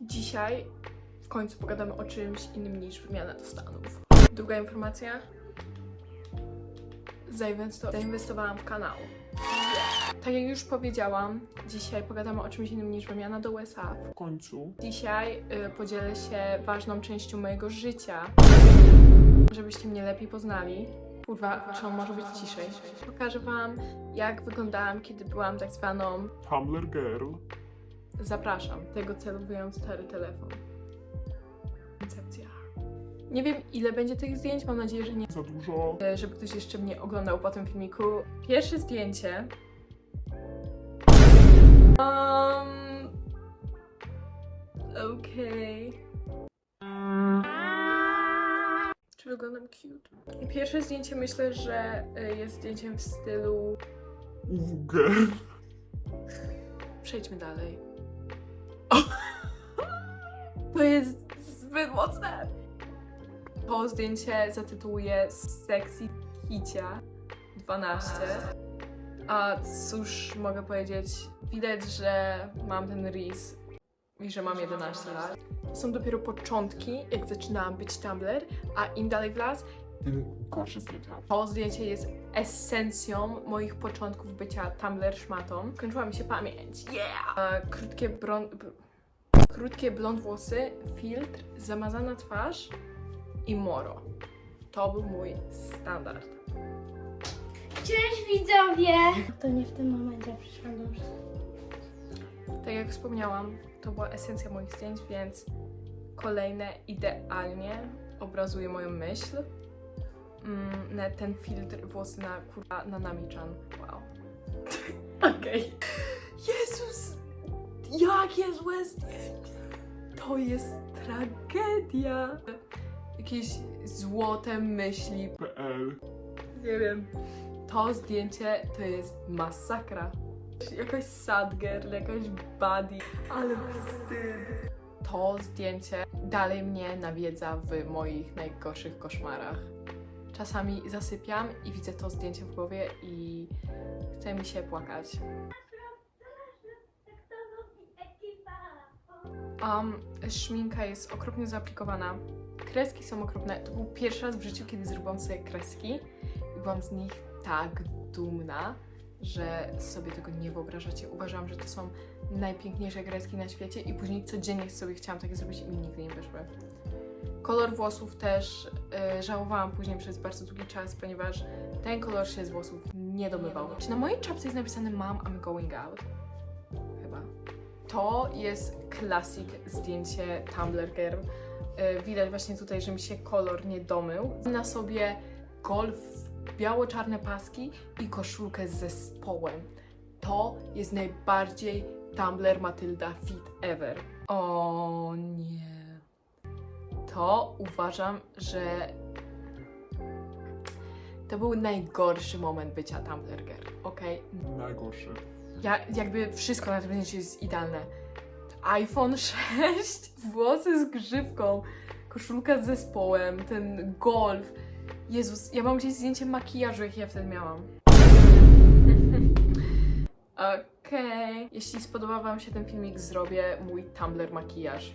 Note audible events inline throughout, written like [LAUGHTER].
Dzisiaj w końcu pogadamy o czymś innym niż wymiana do Stanów. Druga informacja. Zainwesto- zainwestowałam w kanał. Tak jak już powiedziałam, dzisiaj pogadamy o czymś innym niż wymiana do USA. W końcu. Dzisiaj y, podzielę się ważną częścią mojego życia, żebyście mnie lepiej poznali. Kurwa, czy on może być ciszej? Pokażę wam, jak wyglądałam, kiedy byłam tak zwaną Tumblr Girl. Zapraszam, tego celu wyjąłem stary telefon. Koncepcja. Nie wiem, ile będzie tych zdjęć, mam nadzieję, że nie. Za dużo. e, Żeby ktoś jeszcze mnie oglądał po tym filmiku. Pierwsze zdjęcie. Um. Okej. Czy wyglądam cute? Pierwsze zdjęcie myślę, że e, jest zdjęciem w stylu. UWG. Przejdźmy dalej. [LAUGHS] To jest zbyt mocne. To zdjęcie zatytułuję Sexy Kicia 12. A cóż mogę powiedzieć? Widać, że mam ten ris i że mam 11 lat. Są dopiero początki, jak zaczynałam być Tumblr, a im dalej w las, Tym gorsze zdjęcia. to zdjęcie jest esencją moich początków bycia Tumblr szmatą. Skończyła mi się pamięć. Yeah! Krótkie, bron... krótkie blond włosy, filtr, zamazana twarz i moro. To był mój standard. Cześć widzowie! To nie w tym momencie przyszłam dobrze. Tak jak wspomniałam, to była esencja moich zdjęć, więc kolejne idealnie obrazuje moją myśl. Mm, ten filtr włosy na kurwa na namichan. Wow. [LAUGHS] Okej. Jezus! Jakie złe zdjęcie! To jest tragedia! Jakieś złote myśli. PL. Nie wiem. To zdjęcie to jest masakra. Jakaś sad girl, jakaś buddy, ale wstyd. To zdjęcie dalej mnie nawiedza w moich najgorszych koszmarach. Czasami zasypiam i widzę to zdjęcie w głowie i chce mi się płakać. Um, szminka jest okropnie zaaplikowana. Kreski są okropne. To był pierwszy raz w życiu, kiedy zrobiłam sobie kreski i byłam z nich tak dumna, że sobie tego nie wyobrażacie. Uważam, że to są najpiękniejsze kreski na świecie i później codziennie sobie chciałam takie zrobić i mi nigdy nie wyszły. Kolor włosów też y, żałowałam później przez bardzo długi czas, ponieważ ten kolor się z włosów nie domywał. Czy na mojej czapce jest napisane Mom, I'm going out? Chyba. To jest klasik zdjęcie Tumblr Girl. Y, Widać właśnie tutaj, że mi się kolor nie domył. Na sobie golf, biało-czarne paski i koszulkę z zespołem. To jest najbardziej Tumblr Matylda fit ever. O nie. To uważam, że to był najgorszy moment bycia Tumblr Girl, okej? Najgorsze. Ja, jakby wszystko na tym zdjęciu jest idealne. iPhone [LAUGHS] 6, włosy z grzywką, koszulka z zespołem, ten golf. Jezus, ja mam gdzieś zdjęcie makijażu, jak ja wtedy miałam. [LAUGHS] Okej. Jeśli spodobał Wam się ten filmik, zrobię mój Tumblr makijaż.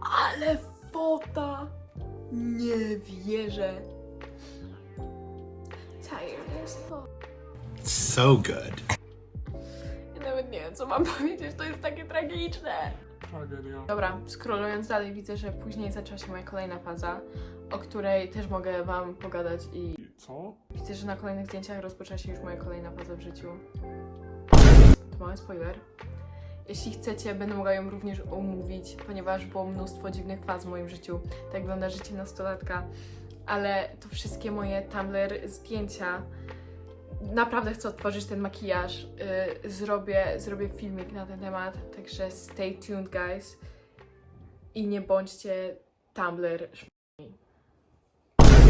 Ale fota! Nie wierzę. So good. Ja nawet nie wiem, co mam [LAUGHS] powiedzieć, to jest takie tragiczne. Tragedia. Dobra, scrollując dalej widzę, że później zaczęła się moja kolejna faza, o której też mogę Wam pogadać i I co? widzę, że na kolejnych zdjęciach rozpoczęła się już moja kolejna faza w życiu. Mały spoiler. Jeśli chcecie, będę mogła ją również omówić, ponieważ było mnóstwo dziwnych faz w moim życiu. Tak wygląda życie nastolatka. Ale to wszystkie moje Tumblr zdjęcia. Naprawdę chcę otworzyć ten makijaż. Yy, zrobię, zrobię filmik na ten temat, także stay tuned, guys. I nie bądźcie Tumblr